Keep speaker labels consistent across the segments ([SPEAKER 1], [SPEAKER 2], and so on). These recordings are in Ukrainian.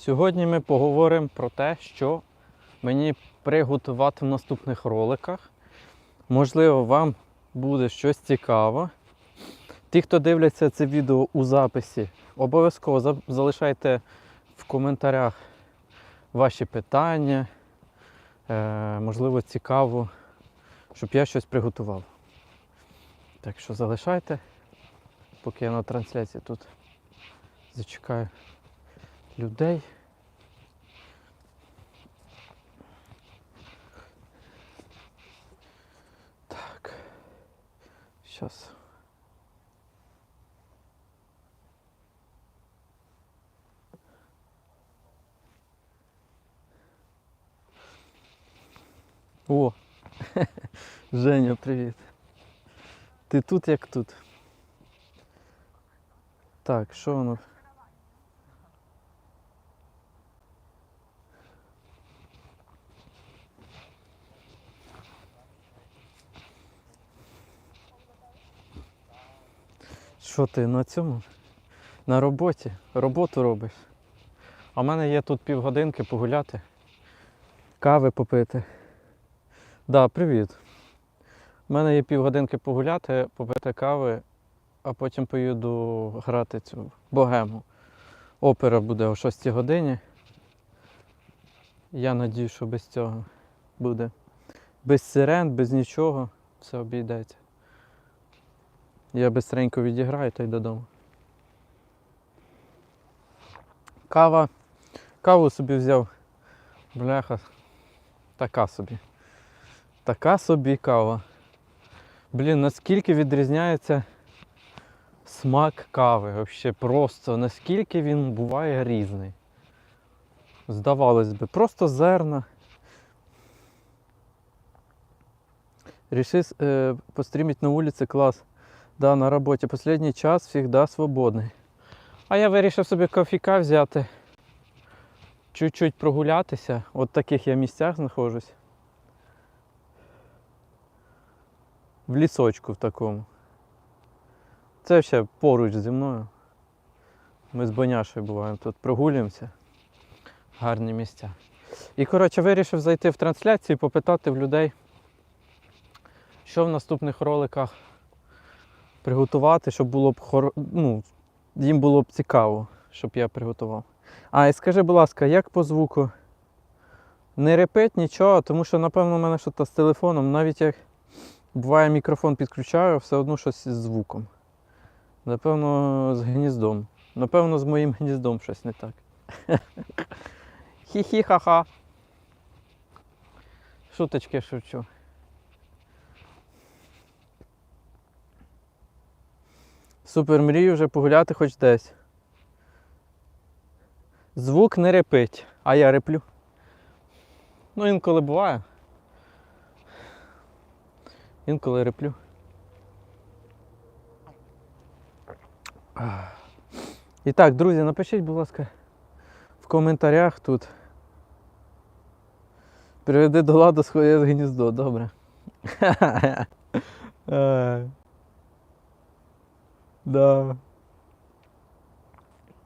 [SPEAKER 1] Сьогодні ми поговоримо про те, що мені приготувати в наступних роликах. Можливо, вам буде щось цікаве. Ті, хто дивляться це відео у записі, обов'язково залишайте в коментарях ваші питання. Е, можливо, цікаво, щоб я щось приготував. Так що залишайте, поки я на трансляції тут зачекаю людей. Так. Сейчас. О! Женя, привіт. Ти тут як тут? Так, що воно? Що ти на цьому? На роботі? Роботу робиш. А в мене є тут півгодинки погуляти, кави попити. Да, привіт. У мене є півгодинки погуляти, попити кави, а потім поїду грати цю богему. Опера буде о 6 годині. Я надію, що без цього буде. Без сирен, без нічого, все обійдеться. Я бистренько відіграю та й додому. Кава. Каву собі взяв. Бляха. Така собі. Така собі кава. Блін, наскільки відрізняється смак кави. Взагалі просто наскільки він буває різний. Здавалось би, просто зерна. Решил э, постримить на улице класс. Да, на роботі. Последній час завжди свободний. А я вирішив собі кофіка взяти. Чуть-чуть прогулятися. От в таких я місцях знаходжусь. В лісочку в такому. Це ще поруч зі мною. Ми з Боняшою буваємо тут, прогулюємося. Гарні місця. І коротше вирішив зайти в трансляцію і попитати в людей, що в наступних роликах приготувати, щоб було б хоро... ну, їм було б цікаво, щоб я приготував. А, і скажи, будь ласка, як по звуку? Не репить нічого, тому що, напевно, у мене щось з телефоном, навіть як буває мікрофон підключаю, все одно щось із звуком. Напевно, з гніздом. Напевно, з моїм гніздом щось не так. Хі-хі-ха-ха. Шуточки шучу. Супер мрію вже погуляти хоч десь. Звук не репить, а я реплю. Ну, інколи буває. Інколи реплю. І так, друзі, напишіть, будь ласка, в коментарях тут. Приведи до ладу своє гніздо, добре. Да.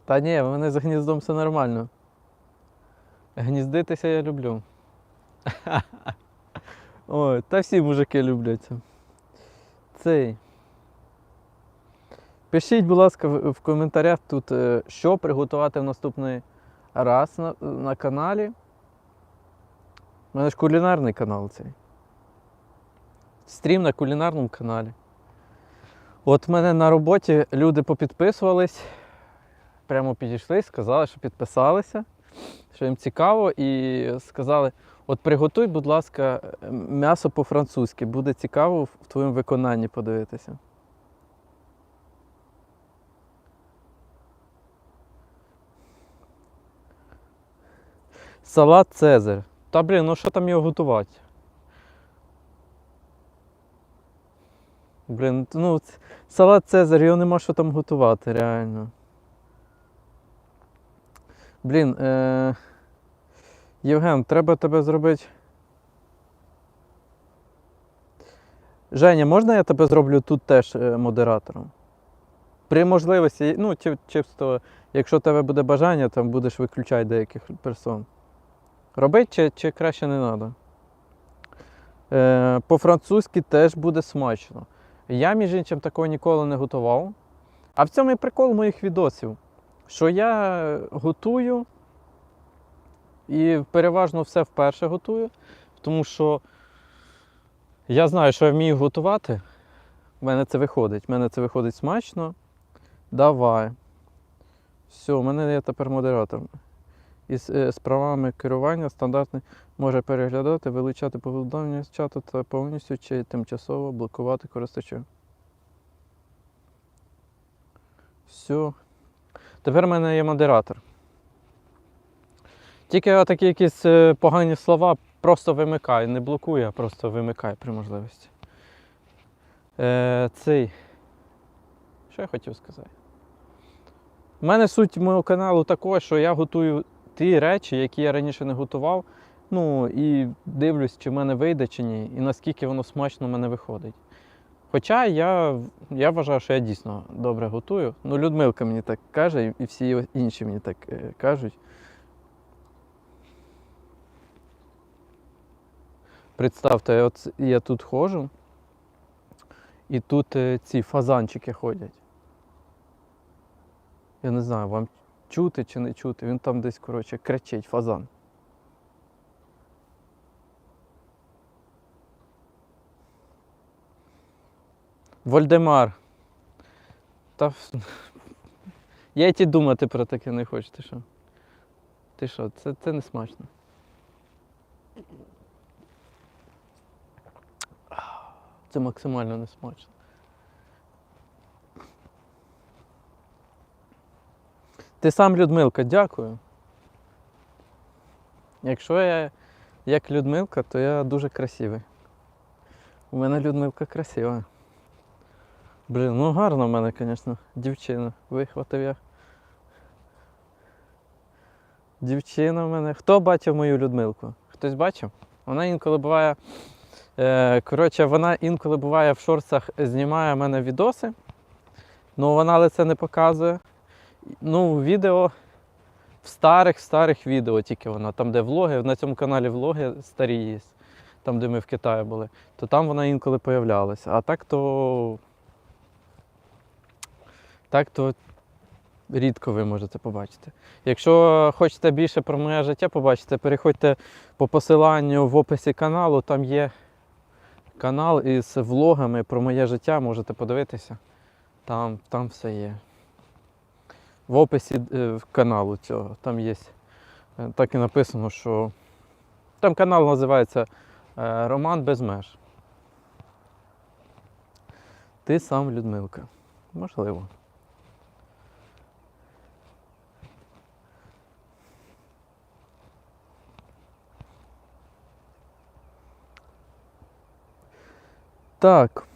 [SPEAKER 1] Та ні, в мене з гніздом все нормально. Гніздитися я люблю. Ой, та всі мужики люблять. Цей. Пишіть, будь ласка, в в коментарях тут, е, що приготувати в наступний раз на, на каналі. У мене ж кулінарний канал цей. Стрім на кулінарному каналі. От мене на роботі люди попідписувались, прямо підійшли, сказали, що підписалися, що їм цікаво, і сказали: от приготуй, будь ласка, м'ясо по-французьки, буде цікаво в твоєму виконанні подивитися. Салат Цезар. Та блін, ну що там його готувати? Блін, ну салат Цезар, його нема що там готувати, реально. Блін, е... Євген, треба тебе зробити. Женя, можна я тебе зроблю тут теж е, модератором? При можливості, ну, чи- чисто, якщо тебе буде бажання, там будеш виключати деяких персон. Робити чи, чи краще не треба. Е, по-французьки теж буде смачно. Я, між іншим, такого ніколи не готував. А в цьому і прикол моїх відосів, що я готую і переважно все вперше готую, тому що я знаю, що я вмію готувати. У мене це виходить. У мене це виходить смачно. Давай. Все, у мене є тепер модератор. Із е, з правами керування стандартний може переглядати, вилучати повідомлення з чату та повністю чи тимчасово блокувати користувача. Все. Тепер в мене є модератор. Тільки такі якісь е, погані слова просто вимикаю, не блокую, а просто вимикаю при можливості. Е, цей. Що я хотів сказати? У мене суть мого каналу також, що я готую ті речі, які я раніше не готував. Ну і дивлюсь, чи в мене вийде, чи ні, і наскільки воно смачно в мене виходить. Хоча я, я вважаю, що я дійсно добре готую. Ну, Людмилка мені так каже, і всі інші мені так е, кажуть. Представте, от я тут ходжу, і тут е, ці фазанчики ходять. Я не знаю, вам чути чи не чути. Він там десь, коротше, кричить фазан. Вольдемар. Та... Я й ті думати про таке не хочу. Ти що? Ти що, це, це не смачно. Це максимально не смачно. Ти сам Людмилка, дякую. Якщо я як Людмилка, то я дуже красивий. У мене Людмилка красива. Блін, ну гарно в мене, звісно, дівчина. Вихватив я. Дівчина в мене. Хто бачив мою Людмилку? Хтось бачив? Вона інколи буває. Е, коротше, вона інколи буває в шорцах знімає в мене відоси. Ну вона лице не показує. Ну, відео в старих старих відео тільки вона, там, де влоги, на цьому каналі влоги старі є, там, де ми в Китаї були, то там вона інколи появлялася. А так то. Так то рідко ви можете побачити. Якщо хочете більше про моє життя побачити, переходьте по посиланню в описі каналу, там є канал із влогами про моє життя, можете подивитися. Там, там все є. В описі е, каналу цього там є. е, Так і написано, що там канал називається е, Роман без меж. Ти сам Людмилка. Можливо. Так.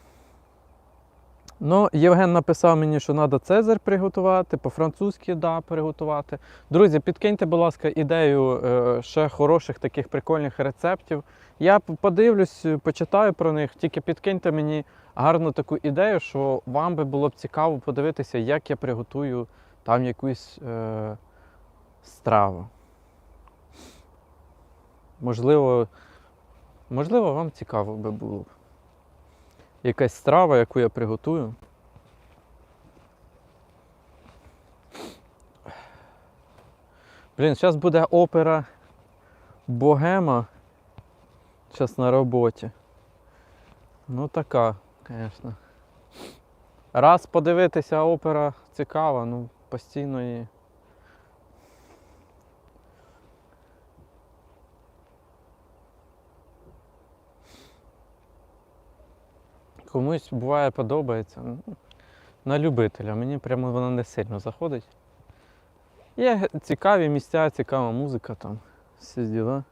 [SPEAKER 1] Ну, Євген написав мені, що треба Цезарь приготувати, по-французьки да, приготувати. Друзі, підкиньте, будь ласка, ідею е, ще хороших таких прикольних рецептів. Я подивлюсь, е, почитаю про них, тільки підкиньте мені гарну таку ідею, що вам би було б цікаво подивитися, як я приготую там якусь е, страву. Можливо, можливо, вам цікаво би було б якась страва, яку я приготую. Блін, зараз буде опера Богема. Зараз на роботі. Ну така, звісно. Раз подивитися опера цікава, ну постійно її. Комусь буває подобається. ну, На любителя. Мені прямо вона не сильно заходить. Є цікаві місця, цікава музика там. Всі діла.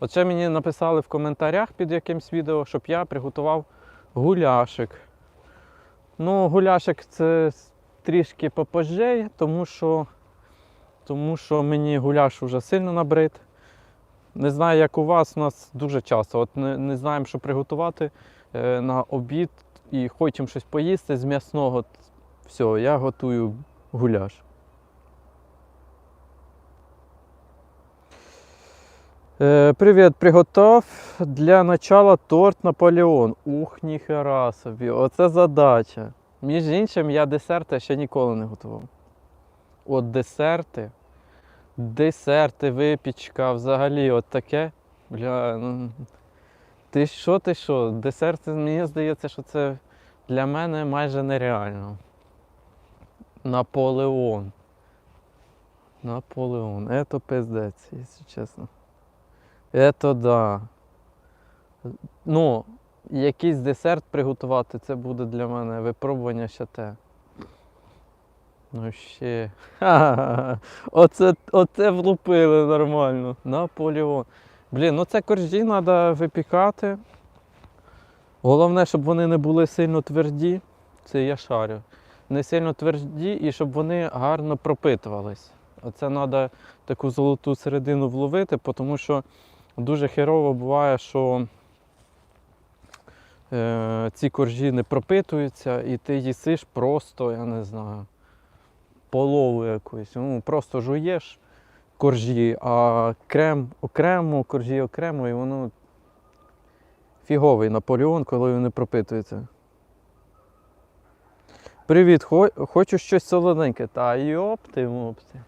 [SPEAKER 1] От мені написали в коментарях під якимсь відео, щоб я приготував гуляшик. Ну, гуляшик це трішки попозже, тому що, тому що мені гуляш вже сильно набрид. Не знаю, як у вас, у нас дуже часто. От не, не знаємо, що приготувати. е, на обід і хочемо щось поїсти з м'ясного, все, я готую гуляш. Е, Привіт, приготов для начала торт Наполеон. Ух, ніхера собі, оце задача. Між іншим, я десерти ще ніколи не готував. От десерти, десерти, випічка, взагалі, от таке. Бля, ну, ти що, ти що? Десерти, мені здається, що це для мене майже нереально. Наполеон. Наполеон. Это пиздець, якщо чесно. Это да. Ну, якийсь десерт приготувати, це буде для мене випробування ще те. Ну ще. Оце, оце влупили нормально. Наполеон. Блін, ну це коржі треба випікати. Головне, щоб вони не були сильно тверді. Це я шарю. Не сильно тверді і щоб вони гарно пропитувались. Оце треба таку золоту середину вловити, тому що дуже херово буває, що е, ці коржі не пропитуються, і ти їсиш просто, я не знаю, полову якусь. Ну, просто жуєш коржі, а крем окремо, коржі окремо, і воно фіговий Наполеон, коли він не пропитується. Привіт, хо- хочу щось солоденьке. Та йопти мопти.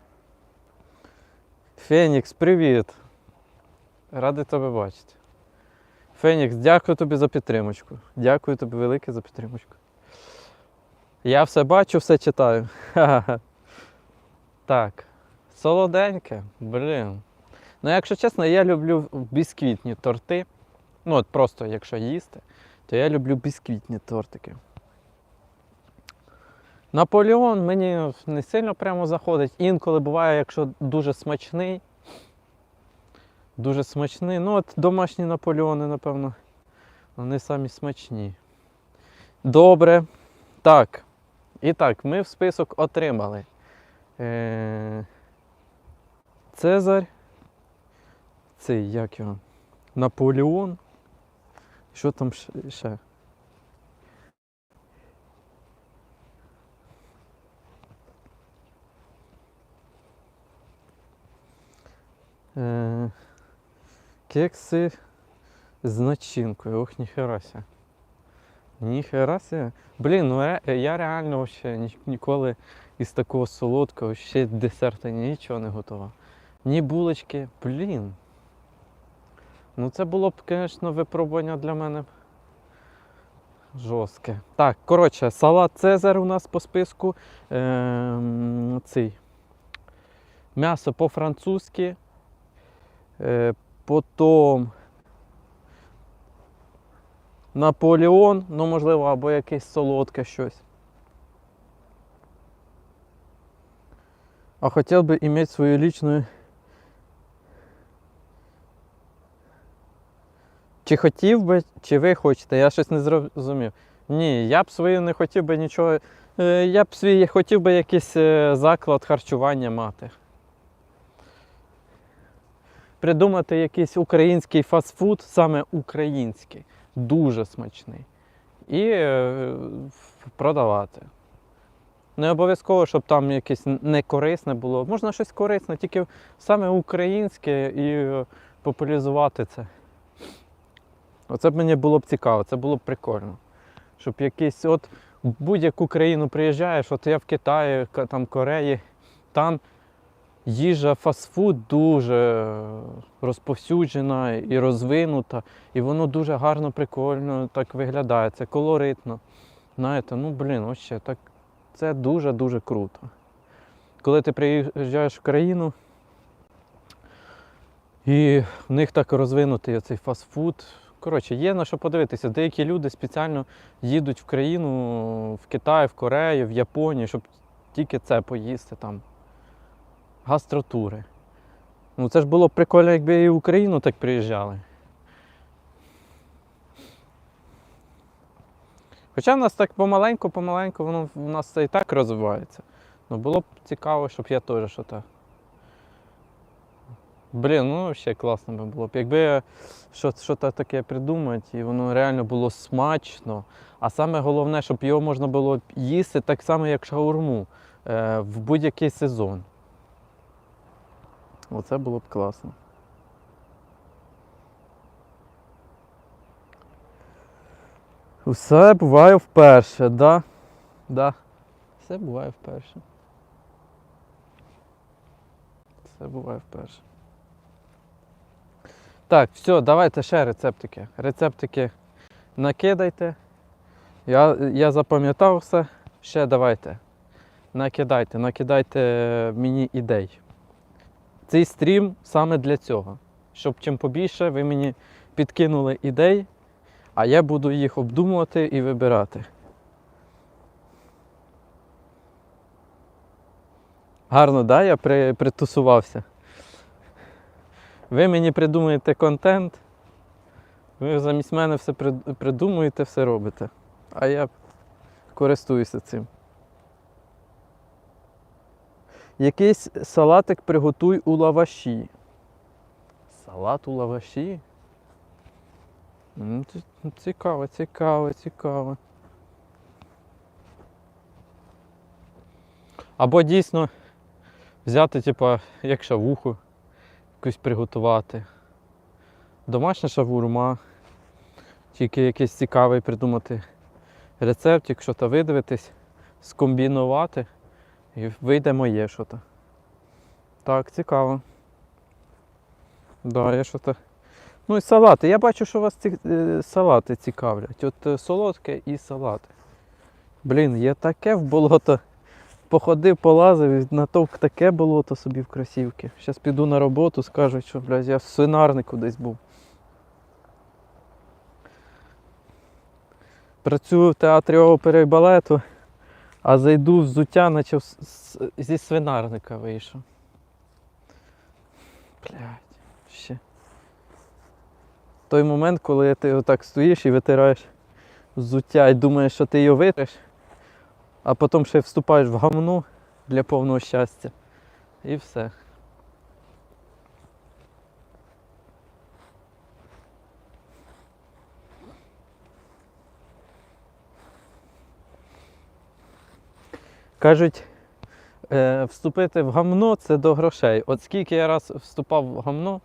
[SPEAKER 1] Фенікс, привіт. Радий тебе бачити. Фенікс, дякую тобі за підтримочку. Дякую тобі велике за підтримочку. Я все бачу, все читаю. Ха-ха-ха. Так. Солоденьке, блін. Ну, якщо чесно, я люблю бісквітні торти. Ну, от просто якщо їсти, то я люблю бісквітні тортики. Наполеон мені не сильно прямо заходить. Інколи буває, якщо дуже смачний. Дуже смачний. Ну, от домашні Наполеони, напевно, вони самі смачні. Добре. Так. І так, ми в список отримали. Е- Цезарь. Цей, як його? Наполеон. Що там ще-? Е, кекси з начинкою. Ох, ніхерася. Ніхерася. Блін, ну я реально вообще ні- ніколи із такого солодкого ще десерта нічого не готував. Ні булочки, блін. Ну це було б, звісно, випробування для мене жорстке. Так, коротше, салат Цезар у нас по списку. Ем, цей. М'ясо по-французьки. Е, потім Наполеон, ну можливо, або якесь солодке щось. А хотів би иметь свою личную. Чи хотів би, чи ви хочете? Я щось не зрозумів. Ні, я б свою не хотів би нічого. Е, Я б свій хотів би якийсь е, заклад харчування мати. Придумати якийсь український фастфуд, саме український, дуже смачний. І е, продавати. Не обов'язково, щоб там якесь некорисне було. Можна щось корисне, тільки саме українське і е, популяризувати це. Оце б мені було б цікаво, це було б прикольно. Щоб якийсь, от в будь-яку країну приїжджаєш, от я в Китаї, там Кореї, там їжа фастфуд дуже розповсюджена і розвинута, і воно дуже гарно, прикольно так виглядає, це колоритно. Знаєте, ну блін, вообще, так це дуже-дуже круто. Коли ти приїжджаєш в країну, і в них так розвинутий цей фастфуд. Коротше, є на що подивитися. Деякі люди спеціально їдуть в країну, в Китай, в Корею, в Японію, щоб тільки це поїсти там. Гастротури. Ну це ж було б прикольно, якби і в Україну так приїжджали. Хоча в нас так помаленьку, помаленьку, воно в нас це і так розвивається. Ну було б цікаво, щоб я теж що-то Блін, ну ще класно би було б. Якби щось що таке придумати, і воно реально було смачно. А саме головне, щоб його можна було їсти так само, як шаурму е, в будь-який сезон. Оце було б класно. Все буває вперше, да? Да. Все буває вперше. Все буває вперше. Так, все, давайте ще рецептики. Рецептики накидайте. Я, я запам'ятав все. Ще давайте. Накидайте, накидайте мені ідей. Цей стрім саме для цього. Щоб чим побільше ви мені підкинули ідей, а я буду їх обдумувати і вибирати. Гарно, да, я при, притусувався. Ви мені придумуєте контент, ви замість мене все придумуєте, все робите. А я користуюся цим. Якийсь салатик приготуй у лаваші. Салат у лаваші? Цікаво, цікаво, цікаво. Або дійсно взяти, типа, як шавуху, якусь приготувати. Домашня шавурма. Тільки якийсь цікавий придумати рецептик, що то видивитись, скомбінувати і вийде моє що то. Так, цікаво. Да, я що то. Ну і салати. Я бачу, що вас ці е, салати цікавлять. От е, солодке і салати. Блін, є таке в болото. Походив, полазив, і натовк таке болото собі в кросівки. Зараз піду на роботу, скажуть, що блядь, я в свинарнику десь був. Працюю в театрі опери і балету, а зайду взуття, наче зі свинарника вийшов. Блять, ще. Той момент, коли ти отак стоїш і витираєш взуття і думаєш, що ти його витреш, а потім ще вступаєш в гамно для повного щастя. І все. Кажуть, е, вступити в гамно це до грошей. От скільки я раз вступав в гамно,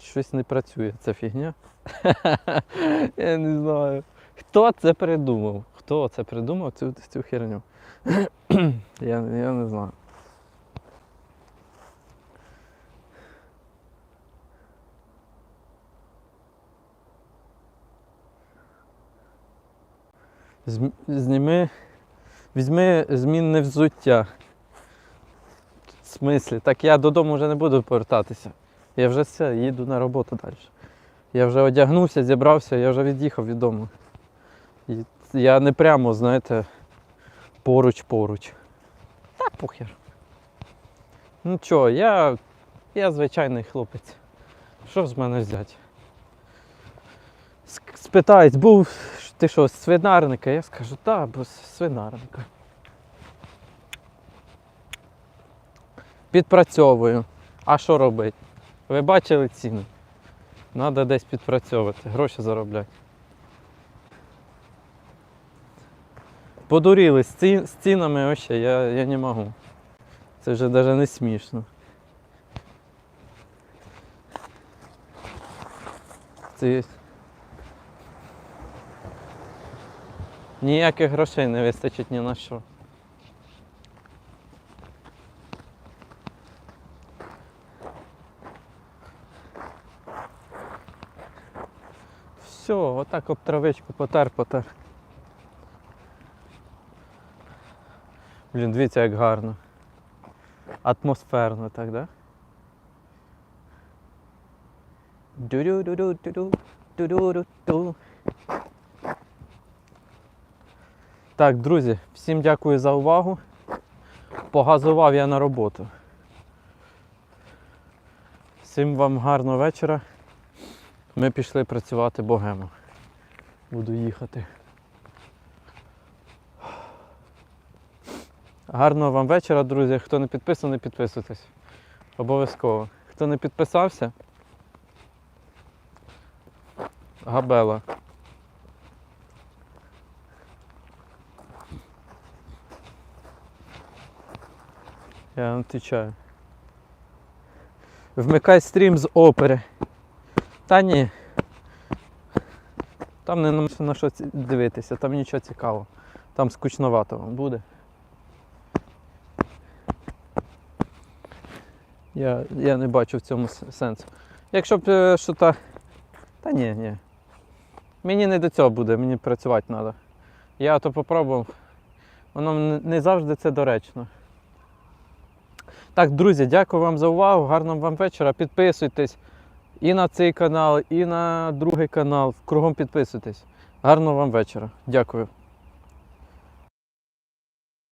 [SPEAKER 1] щось не працює, ця фігня. я не знаю. Хто це придумав? Хто це придумав цю, цю херню? я, я не знаю. Зніми, візьми змінне взуття. В смислі? Так я додому вже не буду повертатися. Я вже все, їду на роботу далі. Я вже одягнувся, зібрався, я вже від'їхав від дому. І я не прямо, знаєте, поруч-поруч. Так, похер. Ну чого, я, я звичайний хлопець. Що з мене взяти? Спитають, був ти що, з свинарника? Я скажу, так, бо свинарника. Підпрацьовую. А що робити? Ви бачили ціни? Треба десь підпрацьовувати, гроші заробляти. Подуріли з, ці, з цінами вообще, я, я не можу. Це вже навіть не смішно. Це... Ніяких грошей не вистачить ні на що. Все, отак об травичку потер, потер. Блін, дивіться, як гарно. Атмосферно так, да? Ду-ду-ду-ду-ду-ду, Так, друзі, всім дякую за увагу. Погазував я на роботу. Всім вам гарного вечора. Ми пішли працювати богемо. Буду їхати. Гарного вам вечора, друзі. Хто не підписаний, підписуйтесь. Обов'язково. Хто не підписався? Габела. Я вам відповідаю. Вмикай стрім з опери. Та ні. Там не на- що дивитися, там нічого цікавого. Там скучновато вам буде. Я, я не бачу в цьому сенсу. Якщо б е, що та. Та ні, ні. Мені не до цього буде, мені працювати треба. Я то попробував. Воно не завжди це доречно. Так, друзі, дякую вам за увагу. Гарного вам вечора. Підписуйтесь і на цей канал, і на другий канал. Кругом підписуйтесь. Гарного вам вечора. Дякую.